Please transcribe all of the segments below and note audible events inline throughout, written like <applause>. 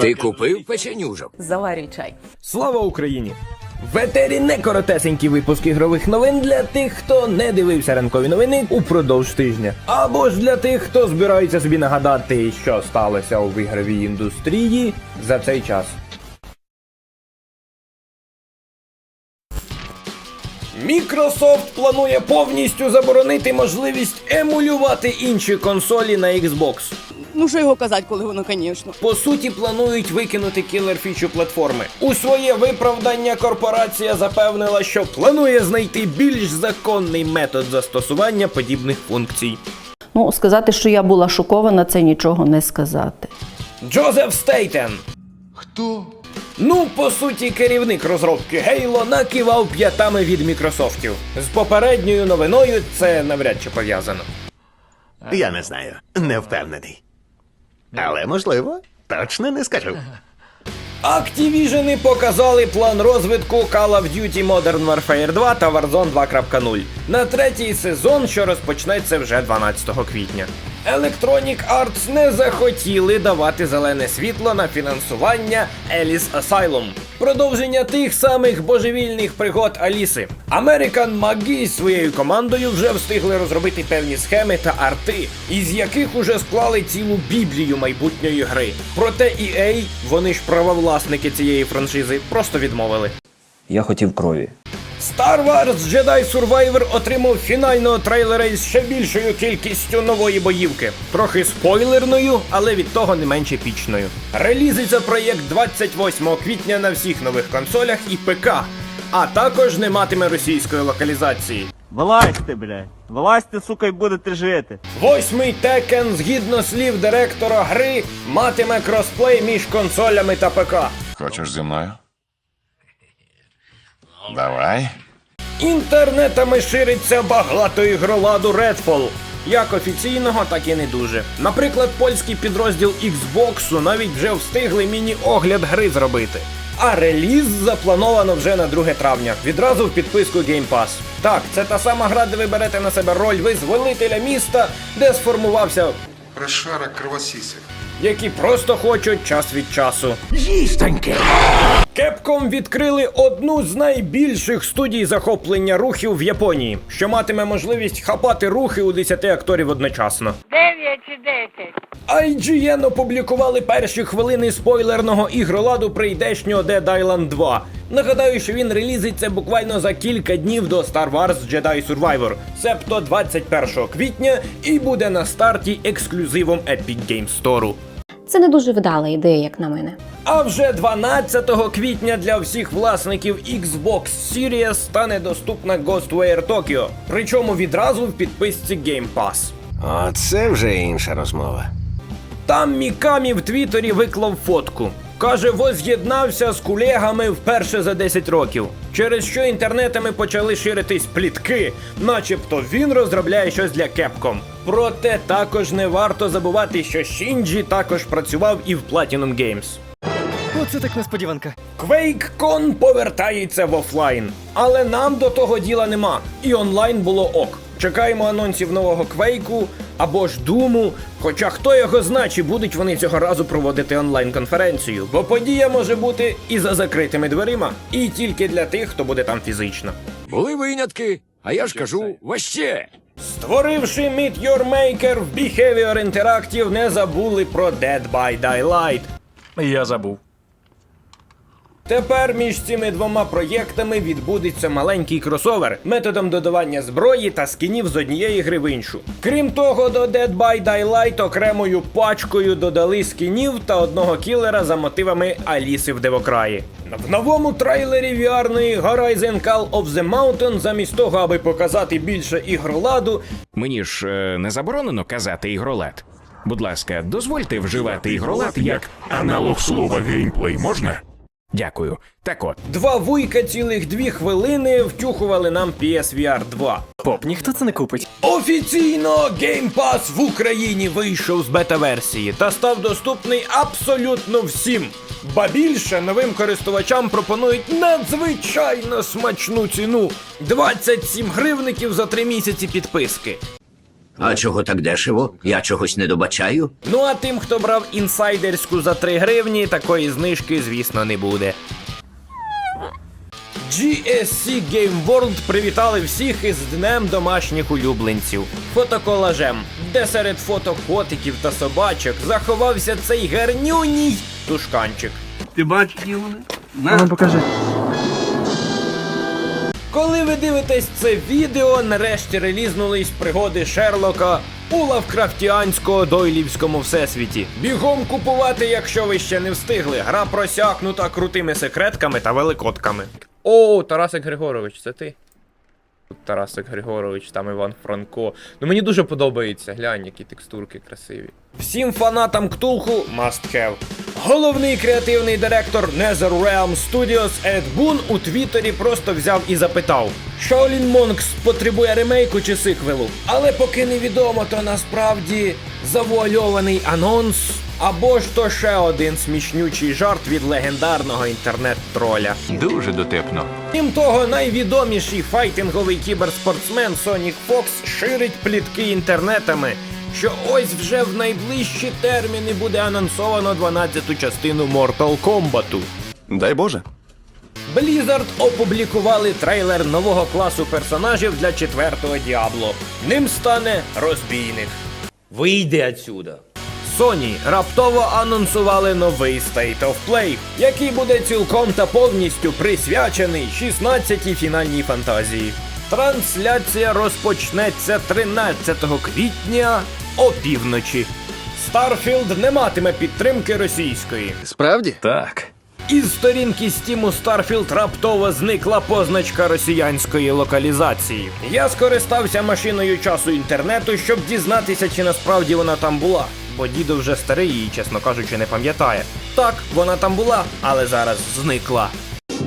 Ти купив печенюжок? Заварюй чай. Слава Україні! В етері не коротесенький випуск ігрових новин для тих, хто не дивився ранкові новини упродовж тижня. Або ж для тих, хто збирається собі нагадати, що сталося у ігровій індустрії за цей час. Microsoft планує повністю заборонити можливість емулювати інші консолі на Xbox. Ну що його казати, коли воно, звісно. По суті, планують викинути кілер фічу платформи. У своє виправдання корпорація запевнила, що планує знайти більш законний метод застосування подібних функцій. Ну, сказати, що я була шокована, це нічого не сказати. Джозеф Стейтен. Хто? Ну, по суті, керівник розробки Halo накивав п'ятами від Мікрософтів. З попередньою новиною це навряд чи пов'язано. Я не знаю, не впевнений. Але можливо, точно не скажу. Activision показали план розвитку Call of Duty Modern Warfare 2 та Warzone 2.0 на третій сезон, що розпочнеться вже 12 квітня. Electronic Arts не захотіли давати зелене світло на фінансування Alice Asylum. Продовження тих самих божевільних пригод Аліси. American McGee з своєю командою вже встигли розробити певні схеми та арти, із яких уже склали цілу біблію майбутньої гри. Проте EA, вони ж правовласники цієї франшизи, просто відмовили. Я хотів крові. Star Wars Jedi Survivor отримав фінального трейлера із ще більшою кількістю нової боївки. Трохи спойлерною, але від того не менш епічною. Релізиться проєкт 28 квітня на всіх нових консолях і ПК, а також не матиме російської локалізації. Вилазьте, блядь. Вилазьте, сука, і будете жити. Восьмий Tekken, згідно слів директора гри, матиме кросплей між консолями та ПК. Хочеш зі мною? Давай. Інтернетами шириться багато ігроладу Redfall. Як офіційного, так і не дуже. Наприклад, польський підрозділ Xbox навіть вже встигли міні-огляд гри зробити. А реліз заплановано вже на 2 травня, відразу в підписку Game Pass. Так, це та сама гра, де ви берете на себе роль визволителя міста, де сформувався, Прошарок кровосісів. Які просто хочуть час від часу. Capcom відкрили одну з найбільших студій захоплення рухів в Японії, що матиме можливість хапати рухи у 10 акторів одночасно. 9 чи 10. IGN опублікували перші хвилини спойлерного ігроладу прийдешнього Dead Island 2. Нагадаю, що він релізиться буквально за кілька днів до Star Wars Jedi Survivor, себто 21 квітня, і буде на старті ексклюзивом Epic Games Store. Це не дуже вдала ідея, як на мене. А вже 12 квітня для всіх власників Xbox Series стане доступна Ghostwire Tokyo, причому відразу в підписці Game Pass. Оце вже інша розмова. Там Мікамі в Твіттері виклав фотку. Каже, воз'єднався з колегами вперше за 10 років, через що інтернетами почали ширитись плітки, начебто він розробляє щось для Capcom. Проте також не варто забувати, що Шінджі також працював і в Platinum Games. Оце так несподіванка. QuakeCon повертається в офлайн, але нам до того діла нема. І онлайн було ок. Чекаємо анонсів нового Квейку або ж Думу. Хоча хто його зна, чи будуть вони цього разу проводити онлайн-конференцію, бо подія може бути і за закритими дверима, і тільки для тих, хто буде там фізично. Були винятки, а я ж кажу, ваще. Створивши Meet Your Maker в Behavior Interactive, не забули про Dead by Daylight. Я забув. Тепер між цими двома проєктами відбудеться маленький кросовер методом додавання зброї та скінів з однієї гри в іншу. Крім того, до Dead by Daylight окремою пачкою додали скінів та одного кілера за мотивами Аліси в Девокраї. В новому трейлері VR-ної Horizon Call of the Mountain, замість того, аби показати більше ігроладу, Мені ж е, не заборонено казати ігролад. Будь ласка, дозвольте вживати ігролад як Аналог слова геймплей можна? Дякую. Так от, два вуйка цілих дві хвилини втюхували нам PSVR 2. Поп, ніхто це не купить. Офіційно Game Pass в Україні вийшов з бета-версії та став доступний абсолютно всім. Ба більше новим користувачам пропонують надзвичайно смачну ціну 27 гривників за 3 місяці підписки. А чого так дешево? Я чогось не добачаю. Ну а тим, хто брав інсайдерську за 3 гривні, такої знижки, звісно, не буде. GSC Game World привітали всіх із Днем домашніх улюбленців. Фотоколажем, де серед фото котиків та собачок заховався цей гарнюній тушканчик. Ти бачиш, які вони? На. покажи. Коли ви дивитесь це відео, нарешті релізнулись пригоди Шерлока у лавкрафтіансько дойлівському всесвіті. Бігом купувати, якщо ви ще не встигли. Гра просякнута крутими секретками та великодками. О, Тарасик Григорович, це ти? Тарасик Григорович, там Іван Франко. Ну мені дуже подобається. Глянь, які текстурки красиві. Всім фанатам Ктулху must have. Головний креативний директор NetherRealm Studios Ед Бун у Твіттері просто взяв і запитав: Shaolin Monks потребує ремейку чи сиквелу? Але поки невідомо, то насправді завуальований анонс. Або ж то ще один смішнючий жарт від легендарного інтернет-троля. Дуже дотепно. Крім того, найвідоміший файтинговий кіберспортсмен Sonic Fox ширить плітки інтернетами, що ось вже в найближчі терміни буде анонсовано 12-ту частину Mortal Kombat. Дай Боже. Blizzard опублікували трейлер нового класу персонажів для четвертого Діабло. Ним стане розбійник. Вийди отсюда. Sony раптово анонсували новий State of Play, який буде цілком та повністю присвячений 16-й фінальній фантазії. Трансляція розпочнеться 13 квітня опівночі. Starfield не матиме підтримки російської. Справді? Так. Із сторінки Steam Starfield раптово зникла позначка росіянської локалізації. Я скористався машиною часу інтернету, щоб дізнатися, чи насправді вона там була. Бо дідо вже старий і, чесно кажучи, не пам'ятає. Так, вона там була, але зараз зникла.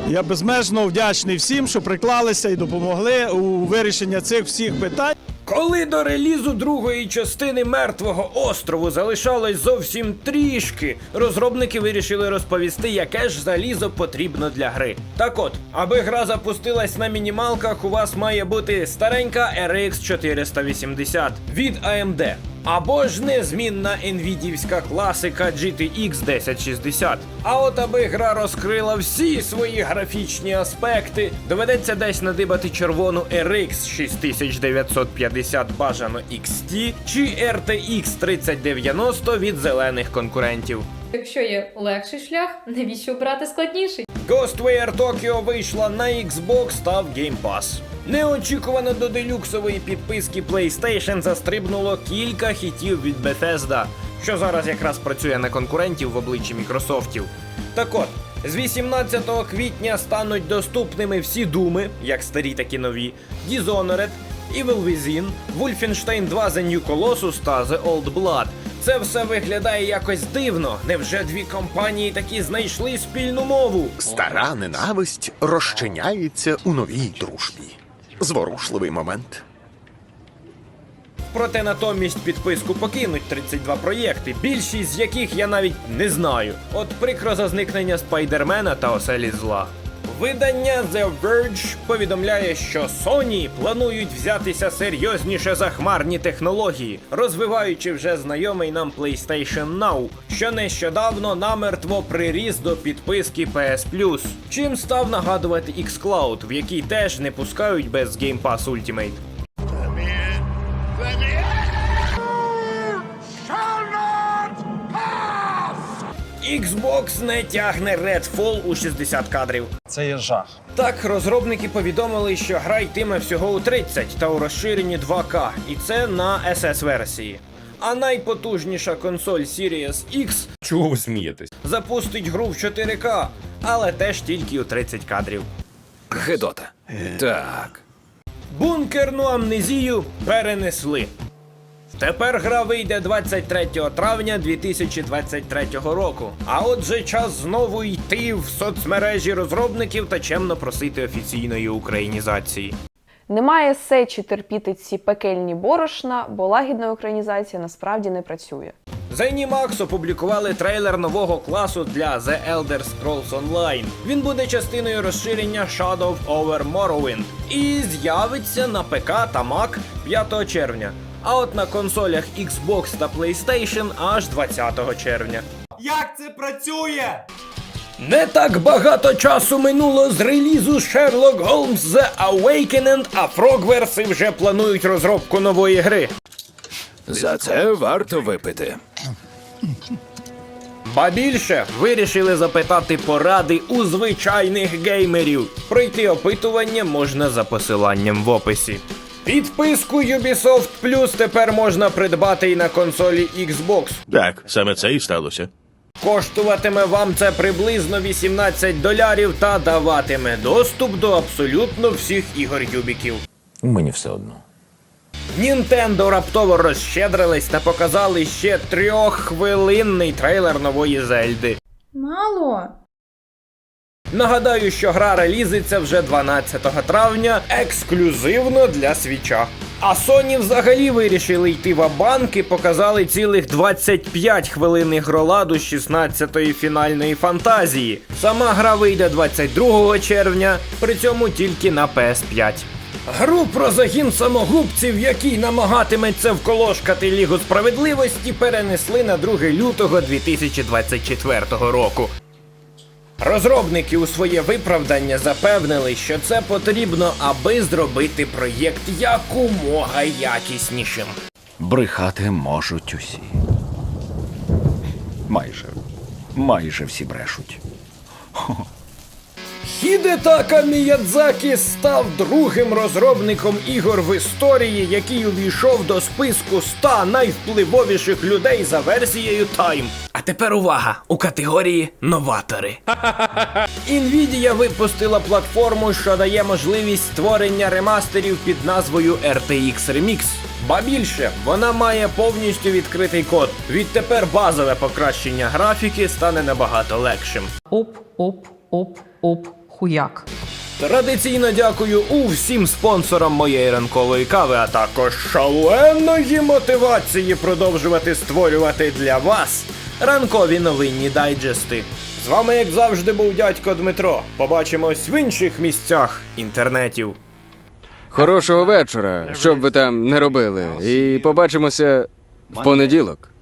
Я безмежно вдячний всім, що приклалися і допомогли у вирішенні цих всіх питань. Коли до релізу другої частини мертвого острову залишалось зовсім трішки, розробники вирішили розповісти, яке ж залізо потрібно для гри. Так от, аби гра запустилась на мінімалках, у вас має бути старенька RX 480 від AMD. Або ж незмінна NVIDIA класика GTX 1060. А от аби гра розкрила всі свої графічні аспекти, доведеться десь надибати червону RX 6950 бажано XT чи RTX 3090 від зелених конкурентів. Якщо є легший шлях, навіщо брати складніший? Ghostwire Tokyo вийшла на Xbox та в Game Pass. Неочікувано до делюксової підписки PlayStation застрибнуло кілька хітів від Bethesda, що зараз якраз працює на конкурентів в обличчі Мікрософтів. Так от, з 18 квітня стануть доступними всі думи, як старі, так і нові, Dishonored, Evil Within, Wolfenstein 2 The New Colossus та The Old Blood. Це все виглядає якось дивно. Невже дві компанії такі знайшли спільну мову? Стара ненависть розчиняється у новій дружбі. Зворушливий момент. Проте натомість підписку покинуть 32 проєкти, більшість з яких я навіть не знаю. От прикро за зникнення спайдермена та оселі зла. Видання The Verge повідомляє, що Sony планують взятися серйозніше за хмарні технології, розвиваючи вже знайомий нам PlayStation Now, що нещодавно намертво приріс до підписки PS Plus, чим став нагадувати xCloud, в який теж не пускають без Game Pass Ultimate. Xbox не тягне Redfall у 60 кадрів. Це є жах. Так, розробники повідомили, що гра йтиме всього у 30 та у розширенні 2К, і це на SS версії. А найпотужніша консоль Series X Чого ви смієтесь? запустить гру в 4К, але теж тільки у 30 кадрів. Гедота. Так. Бункерну амнезію перенесли. Тепер гра вийде 23 травня 2023 року. А отже, час знову йти в соцмережі розробників та чемно просити офіційної українізації. Немає сечі терпіти ці пекельні борошна, бо лагідна українізація насправді не працює. Zenimax опублікували трейлер нового класу для The Elder Scrolls Online. Він буде частиною розширення Shadow over Morrowind і з'явиться на ПК та Mac 5 червня. А от на консолях Xbox та PlayStation аж 20 червня. Як це працює? Не так багато часу минуло з релізу Sherlock Holmes The Awakening, а Frogverse вже планують розробку нової гри. За це варто випити. Ба більше вирішили запитати поради у звичайних геймерів. Пройти опитування можна за посиланням в описі. Підписку Ubisoft Plus тепер можна придбати і на консолі Xbox. Так, саме це і сталося. Коштуватиме вам це приблизно 18 долярів та даватиме доступ до абсолютно всіх ігор Юбіків. Мені все одно. Нінтендо раптово розщедрились та показали ще трьоххвилинний трейлер нової Зельди. Мало. Нагадаю, що гра релізиться вже 12 травня ексклюзивно для свіча. А Sony взагалі вирішили йти в банк і показали цілих 25 хвилин ігроладу 16-ї фінальної фантазії. Сама гра вийде 22 червня, при цьому тільки на PS5. Гру про загін самогубців, який намагатиметься вколошкати Лігу справедливості, перенесли на 2 лютого 2024 року. Розробники у своє виправдання запевнили, що це потрібно, аби зробити проєкт якомога якіснішим. Брехати можуть усі. Майже. Майже всі брешуть. Хідетака Міядзакі став другим розробником ігор в історії, який увійшов до списку 100 найвпливовіших людей за версією Time. А тепер увага у категорії новатори. <laughs> Nvidia випустила платформу, що дає можливість створення ремастерів під назвою RTX Remix. Ба більше, вона має повністю відкритий код. Відтепер базове покращення графіки стане набагато легшим. Оп, оп, оп, оп, хуяк. Традиційно дякую усім спонсорам моєї ранкової кави, а також шаленої мотивації продовжувати створювати для вас ранкові новинні дайджести. З вами, як завжди, був дядько Дмитро. Побачимось в інших місцях інтернетів. Хорошого вечора, що б ви там не робили, і побачимося в понеділок.